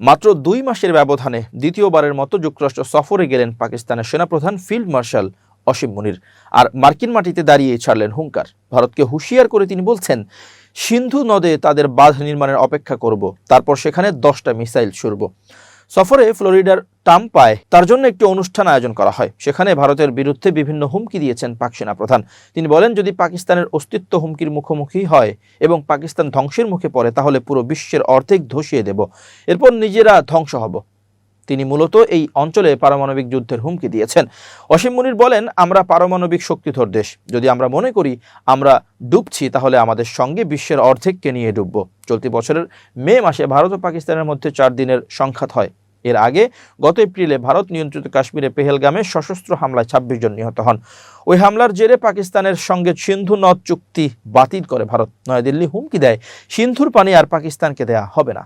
মাত্র দুই মাসের ব্যবধানে দ্বিতীয়বারের মতো যুক্তরাষ্ট্র সফরে গেলেন পাকিস্তানের সেনাপ্রধান ফিল্ড মার্শাল অসীম মুনির। আর মার্কিন মাটিতে দাঁড়িয়ে ছাড়লেন হুঙ্কার। ভারতকে হুঁশিয়ার করে তিনি বলছেন, সিন্ধু নদে তাদের বাঁধ নির্মাণের অপেক্ষা করব, তারপর সেখানে দশটা মিসাইল ছুড়ব। সফরে ফ্লোরিডার টাম্পায় তার জন্য একটি অনুষ্ঠান আয়োজন করা হয়। সেখানে ভারতের বিরুদ্ধে বিভিন্ন হুমকি দিয়েছেন পাক সেনাপ্রধান তিনি বলেন, যদি পাকিস্তানের অস্তিত্ব হুমকির মুখোমুখি হয় এবং পাকিস্তান ধ্বংসের মুখে পড়ে, তাহলে পুরো বিশ্বের অর্ধেক ধসিয়ে দেব। এরপর নিজেরা ধ্বংস হব। তিনি মূলত এই অঞ্চলে পারমাণবিক যুদ্ধের হুমকি দিয়েছেন। অসীম মুনির বলেন, আমরা পারমাণবিক শক্তিধর দেশ। যদি আমরা মনে করি আমরা ডুবছি, তাহলে আমাদের সঙ্গে বিশ্বের অর্ধেককে নিয়ে ডুবব। চলতি বছরের মে মাসে ভারত ও পাকিস্তানের মধ্যে চার দিনের সংঘাত হয়। এর আগে গত এপ্রিলে ভারত নিয়ন্ত্রিত কাশ্মীরে পেহেলগামে সশস্ত্র হামলায় ছাব্বিশ জন নিহত হন। ওই হামলার জেরে পাকিস্তানের সঙ্গে সিন্ধু নদ চুক্তি বাতিল করে ভারত। নয়াদিল্লি হুমকি দেয়, সিন্ধুর পানি আর পাকিস্তানকে দেয়া হবে না।